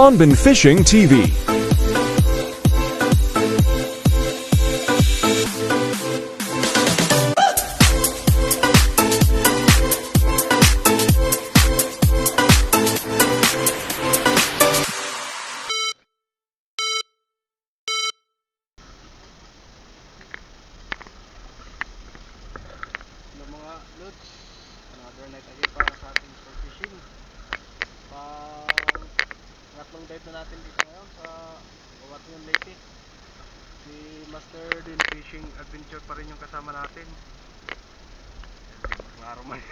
Bonbon Fishing TV. Lods, another night again para sa ating fishing. Tatlong dive na natin dito ngayon sa Wawatingan Lake. Si Master Din Fishing Adventure pa rin yung kasama natin. Ang araw man.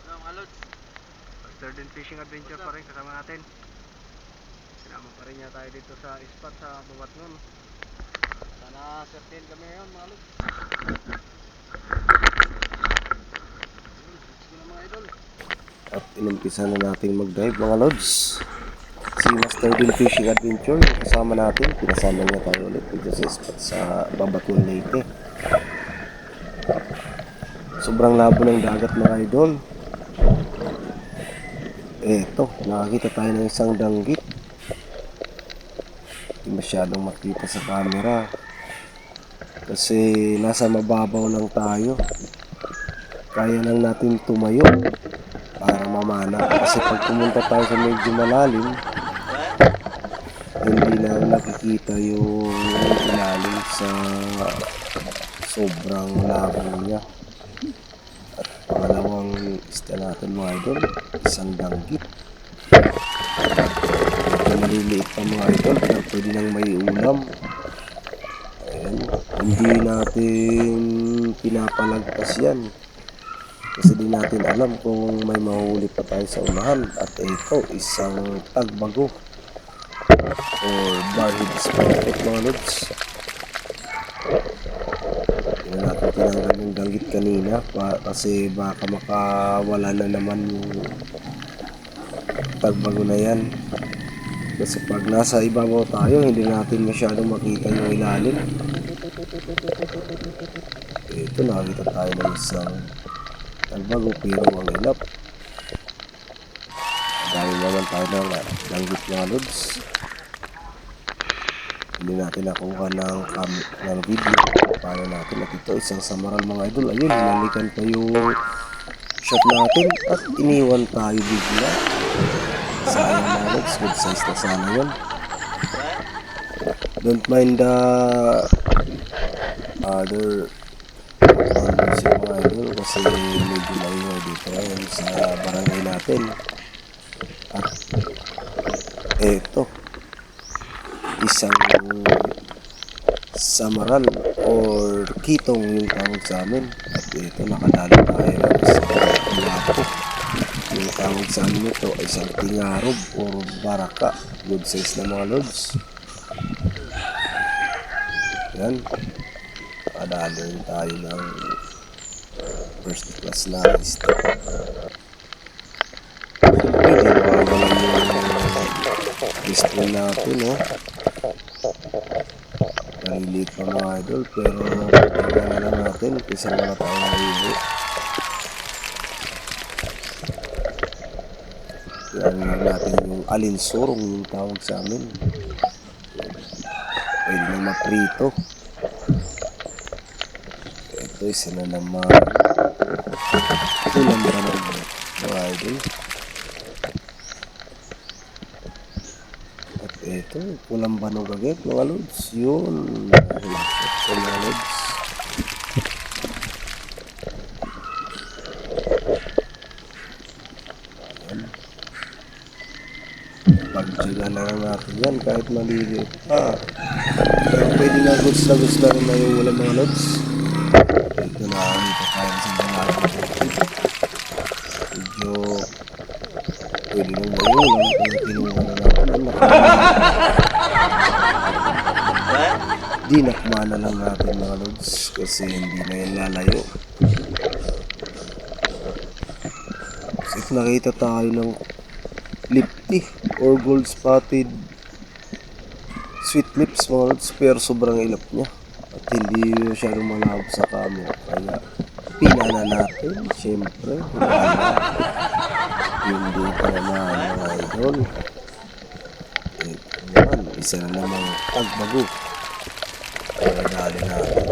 Hello mga lods. Master Din Fishing Adventure pa rin kasama natin. Sinama pa rin niya tayo dito sa spot sa Babatngon. Sana certain kami ngayon mga lods. Yun, let's go na mga idol. At inumpisa na natin mag-dive mga lods. Si Master Bill Fishing Adventure, yung kasama natin, pinasama niya tayo ulit dito sa spot sa Babatun Leyte. Sobrang labo ng dagat mga idol. Eto, nakakita tayo ng isang danggit. Hindi masyadong makita sa camera. Kasi nasa mababaw lang tayo. Kaya lang natin tumayo para mamana. Kasi pag pumunta tayo sa medyo malalim hindi na nakikita yung ilalim sa sobrang labo niya. At pangalawang isda natin mga idol isang danggit medyo maliliit pa mga idol pero pwede nang may ulam. Ayan. Hindi natin pinapalagpas yan kasi di natin alam kung may mahuli pa tayo sa unahan at ito isang tagbago. O barhead sprocket mga lods hindi natin tinanggal yung danggit kanina pa, kasi baka makawala na naman yung tagbago na yan. Kasi pag nasa ibabaw tayo hindi natin masyadong makita yung ilalim. Ito nakakita tayo ng isang Nagbago pero ang ilap. Dahil naman tayo ng uh, langgit mga lods. Hindi natin nakuha ng, cam ng video. Paano natin at ito isang samaral mga idol. Ayun, hinalikan pa yung shot natin at iniwan tayo bigla. Sayang mga lods. Good size na sana yun. Don't mind the other si medyo maingay dito ngayon sa barangay natin. At eto isang samaral or kitong yung tawag sa amin. At ito nakadalo tayo sa lapo yung tawag sa amin ito ay isang tingarob or baraka. Good size na mga lods. Yan. Nakadalo rin tayo ng first class na isda. Hindi nawawalan yung display natin, no? Naliliit pa mga idol, pero pagkakala na lang natin, isa na tayo naliliit. Yan lang natin yung alinsurong yung tawag sa amin. Pwede na maprito. Ito isa na naman. Ulam ba na mga idol? At ito, ulam ba ng gagit mga lods? Yun. Ito mga lods. Pagtsaga na lang natin yan kahit maliliit pa. Pero pwede na goods na goods na rin na yung mga lods. Na dito tayo sa mga Medyo pwede nang mayulang kung kinuha na natin. Ang nakakita. Di nakma na lang natin mga lods kasi hindi na yan lalayo. If nakita tayo ng lipty or gold spotted sweet lips mga lods pero sobrang ilap niya hindi masyadong malabo sa camera. Kaya pinana natin pinana hindi pa naman mga idol ito naman isa na namang tagbago kaya dali natin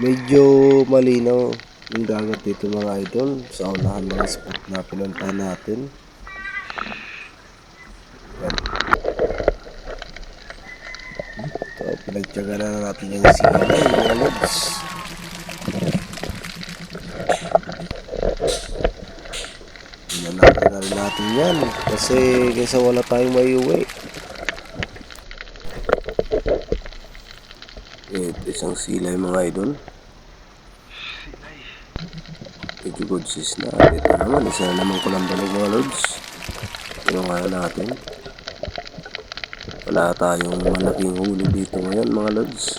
medyo malinaw yung dagat dito mga idol. Sa unahan mga spot na pinuntahan natin yan ito pinagtyaga na natin yung singalay mga lods Inanakan na rin natin yan kasi kaysa wala tayong may uwi ito isang silay mga idol. Medyo good sis na. Ito naman, isa na naman ko lang dalag mga lods. Kinuha na natin. Wala tayong malaking huli dito ngayon mga lods.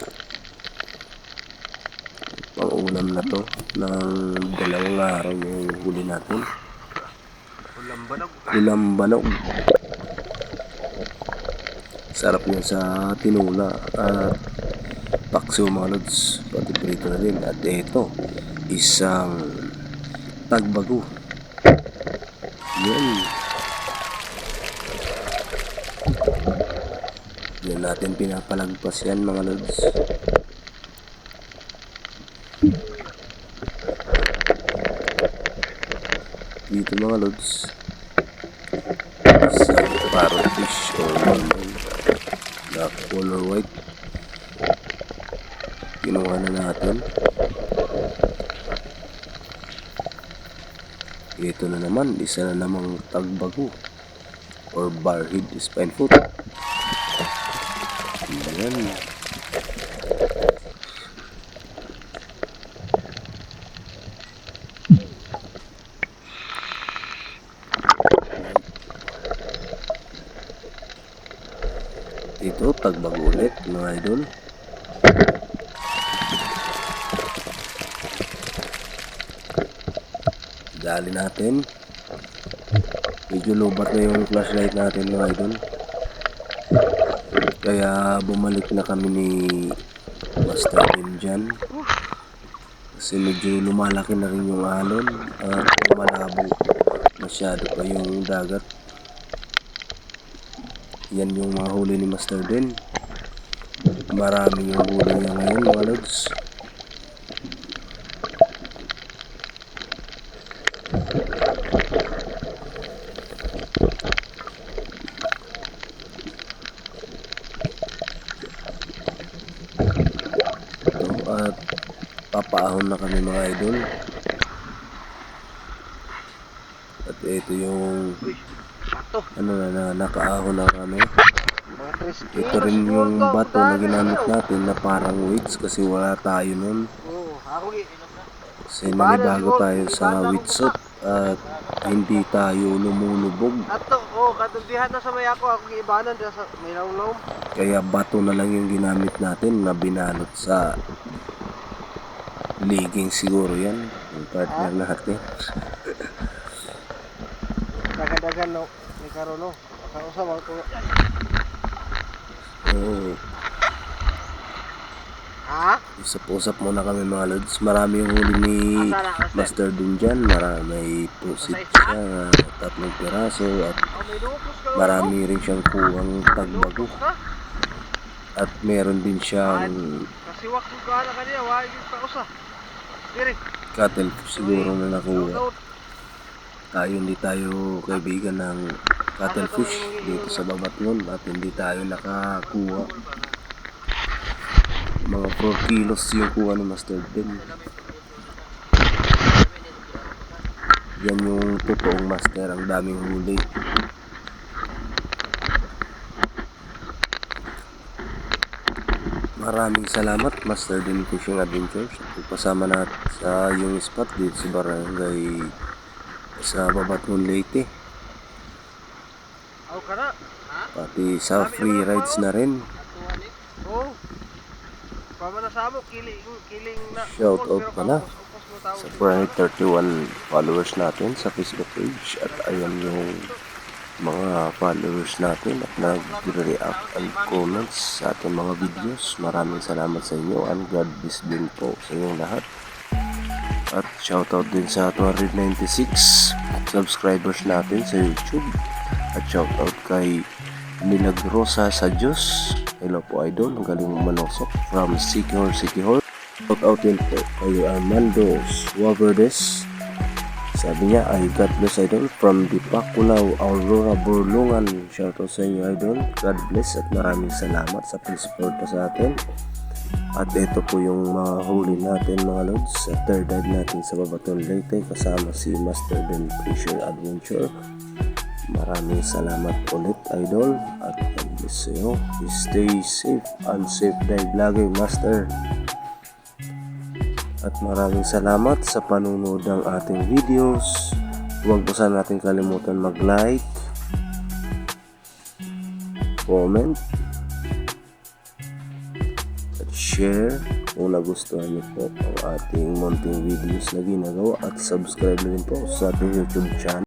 Pang-ulam na to ng dalawang araw yung huli natin. Ulam balag. Ulam balog. Sarap yun sa tinula at paksiw mga lods. Pati prito na din. At ito, isang tagbago. Yan. Natin pinapalagpas yan mga lods. Dito mga lods. Isang parrotfish or normal na color white. Kinuha na natin. Ito na naman, isa na namang tagbago or barhead spine foot. Ayan. Ito, tagbago ulit mga idol. Dali natin. Medyo lobat na yung flashlight natin mga idol. Kaya bumalik na kami ni Master dyan. Kasi medyo lumalaki na rin yung alon at malabo masyado pa yung dagat. Yan yung mga huli ni Master din. Marami yung huli niya ngayon mga lods. Ito, at papaahon na kami mga idol. At ito yung ano na, na nakaahon na kami. Ito rin yung bato na ginamit natin na parang weights kasi wala tayo nun. Kasi nanibago tayo sa weight suit at hindi tayo lumulubog. Ato, oh, katubihan na sa ako, ako giibanan dyan sa may laong Kaya bato na lang yung ginamit natin na binalot sa legging siguro yan. Yung partner natin. Dagan-dagan no, may karon no. Kausap ako. Oo. Ha? Usap-usap muna kami mga lods. Marami yung huli ni Master din dyan. Marami pusit siya. Tatlong piraso at Oh, marami rin siyang kuwang tagbago. At meron din siyang Kasi wak ko ka na kanina, wa yung kausa. Cattle siguro na nakuha. Tayo hindi tayo kaibigan ng cuttlefish dito sa Babatngon at hindi tayo nakakuha. Mga 4 kilos yung kuha ni Master din. Yan yung totoong master, ang daming huli. Maraming salamat Master Din Fishing Adventures at kasama natin sa yung spot dito sa barangay sa Babaton Leyte. Na. Pati sa free rides na rin. Na na. Shout out na. tawag Sa dito. 431 followers natin sa Facebook page at ayan yung mga followers natin at nag-react and comments sa ating mga videos. Maraming salamat sa inyo and God bless din po sa inyong lahat. At shoutout din sa 296 subscribers natin sa YouTube. At shoutout kay Milagrosa sa Diyos. Hello po idol, ang galing manosok from Sikihor, Sikihor. Shoutout din po kay Armando Suaverdes. Sabi niya ay God bless idol from Dipakulaw, Aurora, Burlungan. Shoutout sa inyo idol. God bless at maraming salamat sa pag-suporta sa atin. At ito po yung mga huli natin mga lods sa third dive natin sa Babaton Leyte kasama si Master Ben Fisher Adventure. Maraming salamat ulit idol at God bless sa iyo. Stay safe and safe dive lagi Master. At maraming salamat sa panunood ng ating videos. Huwag po sana natin kalimutan mag-like, comment, at share kung nagustuhan niyo po ang ating munting videos na ginagawa at subscribe na rin po sa ating YouTube channel.